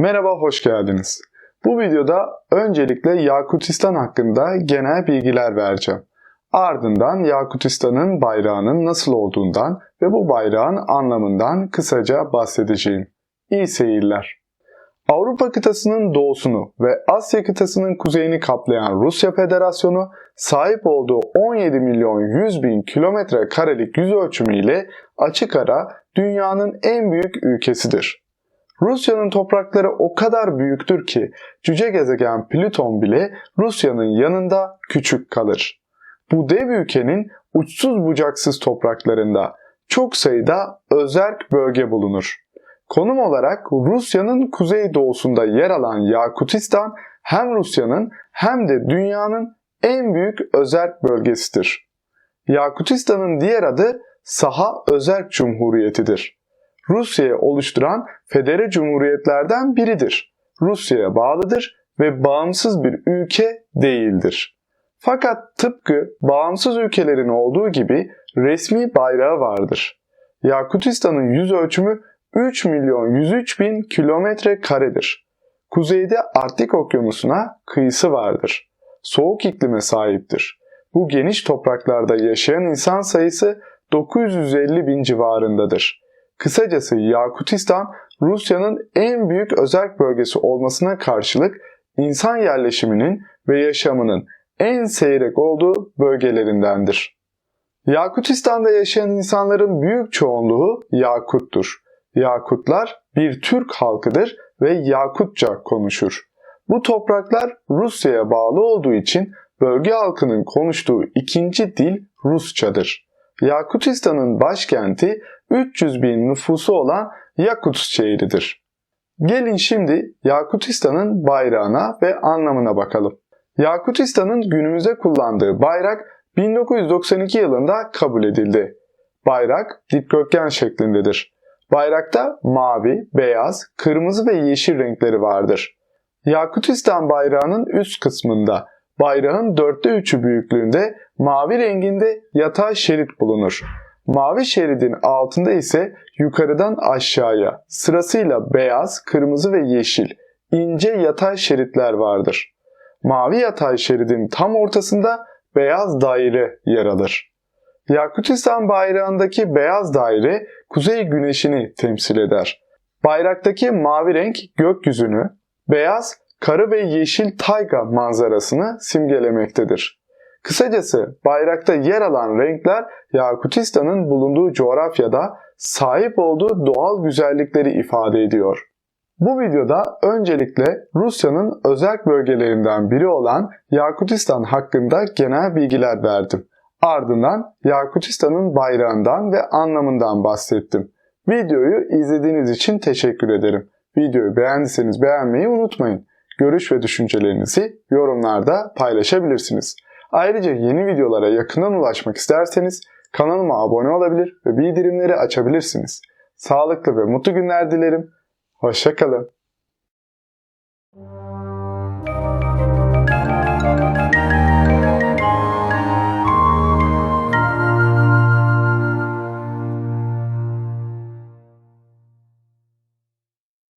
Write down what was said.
Merhaba, hoş geldiniz. Bu videoda öncelikle Yakutistan hakkında genel bilgiler vereceğim. Ardından Yakutistan'ın bayrağının nasıl olduğundan ve bu bayrağın anlamından kısaca bahsedeceğim. İyi seyirler. Avrupa kıtasının doğusunu ve Asya kıtasının kuzeyini kaplayan Rusya Federasyonu sahip olduğu 17 milyon 100 bin kilometre karelik yüz ölçümüyle açık ara dünyanın en büyük ülkesidir. Rusya'nın toprakları o kadar büyüktür ki cüce gezegen Plüton bile Rusya'nın yanında küçük kalır. Bu dev ülkenin uçsuz bucaksız topraklarında çok sayıda özerk bölge bulunur. Konum olarak Rusya'nın kuzey doğusunda yer alan Yakutistan hem Rusya'nın hem de dünyanın en büyük özerk bölgesidir. Yakutistan'ın diğer adı Saha Özerk Cumhuriyeti'dir. Rusya'yı oluşturan federe cumhuriyetlerden biridir. Rusya'ya bağlıdır ve bağımsız bir ülke değildir. Fakat tıpkı bağımsız ülkelerin olduğu gibi resmi bayrağı vardır. Yakutistan'ın yüz ölçümü 3 milyon 103 bin kilometre karedir. Kuzeyde Arktik Okyanusu'na kıyısı vardır. Soğuk iklime sahiptir. Bu geniş topraklarda yaşayan insan sayısı 950 bin civarındadır. Kısacası Yakutistan Rusya'nın en büyük özerk bölgesi olmasına karşılık insan yerleşiminin ve yaşamının en seyrek olduğu bölgelerindendir. Yakutistan'da yaşayan insanların büyük çoğunluğu Yakuttur. Yakutlar bir Türk halkıdır ve Yakutça konuşur. Bu topraklar Rusya'ya bağlı olduğu için bölge halkının konuştuğu ikinci dil Rusçadır. Yakutistan'ın başkenti 300 bin nüfusu olan Yakutsk şehridir. Gelin şimdi Yakutistan'ın bayrağına ve anlamına bakalım. Yakutistan'ın günümüzde kullandığı bayrak 1992 yılında kabul edildi. Bayrak dikdörtgen şeklindedir. Bayrakta mavi, beyaz, kırmızı ve yeşil renkleri vardır. Yakutistan bayrağının üst kısmında bayrağın dörtte üçü büyüklüğünde mavi renginde yatay şerit bulunur. Mavi şeridin altında ise yukarıdan aşağıya sırasıyla beyaz, kırmızı ve yeşil ince yatay şeritler vardır. Mavi yatay şeridin tam ortasında beyaz daire yer alır. Yakutistan bayrağındaki beyaz daire kuzey güneşini temsil eder. Bayraktaki mavi renk gökyüzünü, beyaz karı ve yeşil tayga manzarasını simgelemektedir. Kısacası bayrakta yer alan renkler Yakutistan'ın bulunduğu coğrafyada sahip olduğu doğal güzellikleri ifade ediyor. Bu videoda öncelikle Rusya'nın özel bölgelerinden biri olan Yakutistan hakkında genel bilgiler verdim. Ardından Yakutistan'ın bayrağından ve anlamından bahsettim. Videoyu izlediğiniz için teşekkür ederim. Videoyu beğendiyseniz beğenmeyi unutmayın. Görüş ve düşüncelerinizi yorumlarda paylaşabilirsiniz. Ayrıca yeni videolara yakından ulaşmak isterseniz kanalıma abone olabilir ve bildirimleri açabilirsiniz. Sağlıklı ve mutlu günler dilerim. Hoşçakalın.